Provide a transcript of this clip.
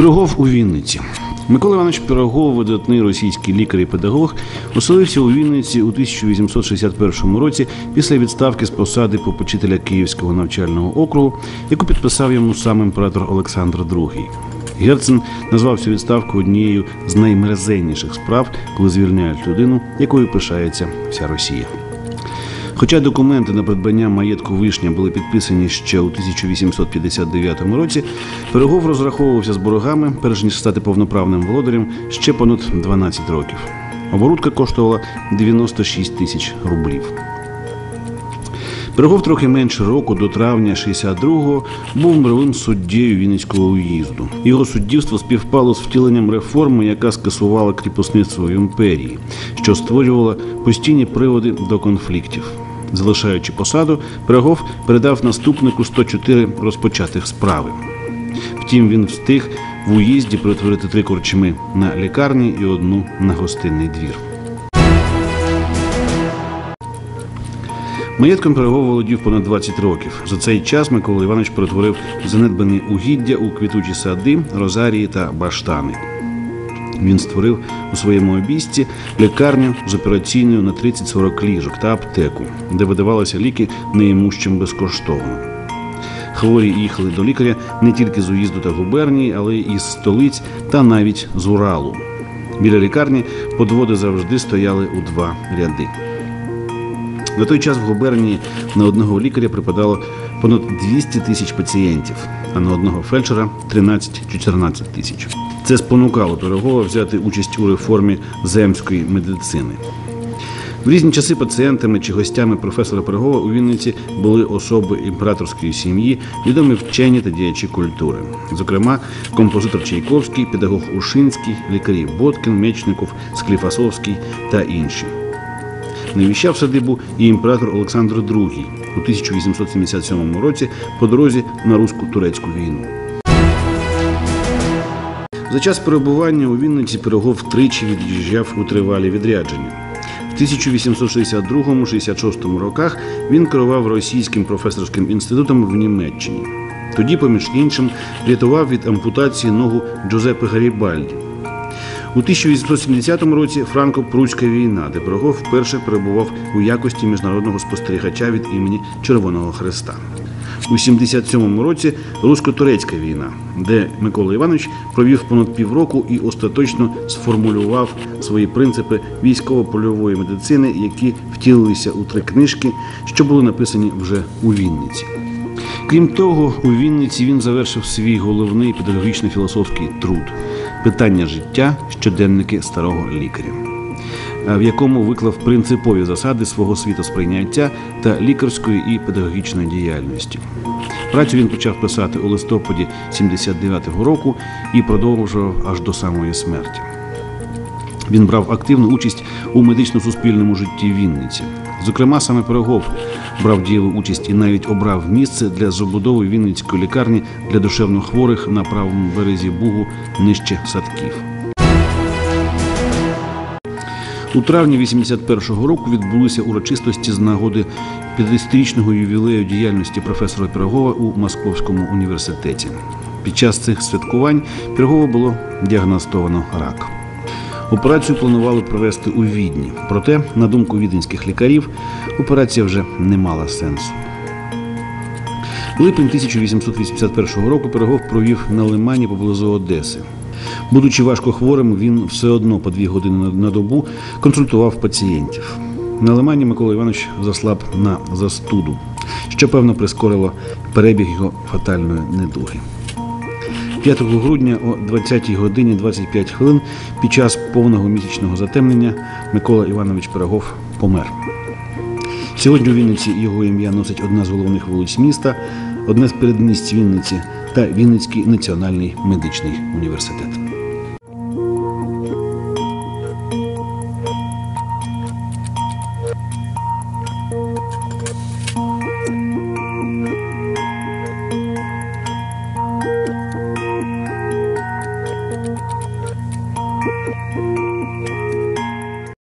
Пирогов у Вінниці. Микола Іванович Пирогов, видатний російський лікар і педагог, оселився у Вінниці у 1861 році після відставки з посади попечителя Київського навчального округу, яку підписав йому сам імператор Олександр II. Герцен назвав цю відставку однією з наймерзенніших справ, коли звільняють людину, якою пишається вся Росія. Хоча документи на придбання маєтку вишня були підписані ще у 1859 році, Пирогов розраховувався з боргами, перш ніж стати повноправним володарем, ще понад 12 років. Оборудка коштувала 96 тисяч рублів. Пирогов трохи менше року до травня 62-го був мировим суддєю Вінницького уїзду. Його суддівство співпало з втіленням реформи, яка скасувала кріпосництво в імперії, що створювала постійні приводи до конфліктів. Залишаючи посаду, Пирогов передав наступнику 104 розпочатих справи. Втім, він встиг в уїзді перетворити три корчми на лікарні і одну на гостинний двір. Маєтком Пирогов володів понад 20 років. За цей час Микола Іванович перетворив занедбані угіддя у квітучі сади, розарії та баштани. Він створив у своєму обійсті лікарню з операційною на 30-40 ліжок та аптеку, де видавалися ліки неімущим безкоштовно. Хворі їхали до лікаря не тільки з уїзду та губернії, але й із столиць та навіть з Уралу. Біля лікарні подводи завжди стояли у два ряди. На той час в губернії на одного лікаря припадало понад 200 тисяч пацієнтів, а на одного фельдшера 13-14 тисяч. Це спонукало Пирогова взяти участь у реформі земської медицини. В різні часи пацієнтами чи гостями професора Пирогова у Вінниці були особи імператорської сім'ї, відомі вчені та діячі культури. Зокрема, композитор Чайковський, педагог Ушинський, лікарі Боткін, Мечников, Скліфасовський та інші. Навіщав садибу і імператор Олександр II у 1877 році по дорозі на русько-турецьку війну. За час перебування у Вінниці Пирогов тричі від'їжджав у тривалі відрядження. В 1862-66 роках він керував російським професорським інститутом в Німеччині. Тоді, поміж іншим, рятував від ампутації ногу Джозепе Гарібальді. У 1870 році франко-пруська війна, де Пирогов вперше перебував у якості міжнародного спостерігача від імені Червоного Хреста. У 77-му році русько-турецька війна, де Микола Іванович провів понад півроку і остаточно сформулював свої принципи військово-польової медицини, які втілилися у три книжки, що були написані вже у Вінниці. Крім того, у Вінниці він завершив свій головний педагогічний філософський труд питання життя, щоденники старого лікаря, в якому виклав принципові засади свого світосприйняття та лікарської і педагогічної діяльності. Працю він почав писати у листопаді 79-го року і продовжував аж до самої смерті. Він брав активну участь у медично-суспільному житті Вінниці. Зокрема, саме Пирогов брав дієву участь і навіть обрав місце для забудови Вінницької лікарні для душевнохворих на правому березі Бугу нижче садків. У травні 81-го року відбулися урочистості з нагоди 50-річного ювілею діяльності професора Пірогова у Московському університеті. Під час цих святкувань Пірогова було діагностовано рак. Операцію планували провести у Відні. Проте, на думку віденських лікарів, операція вже не мала сенсу. Липень 1881 року Пирогов провів на лимані поблизу Одеси. Будучи важко хворим, він все одно по дві години на добу консультував пацієнтів. На лимані Микола Іванович заслаб на застуду, що певно прискорило перебіг його фатальної недуги. 5 грудня о 20 годині 25 хвилин під час повного місячного затемнення Микола Іванович Пирогов помер. Сьогодні у Вінниці його ім'я носить одна з головних вулиць міста, одне з передмість Вінниці та Вінницький національний медичний університет.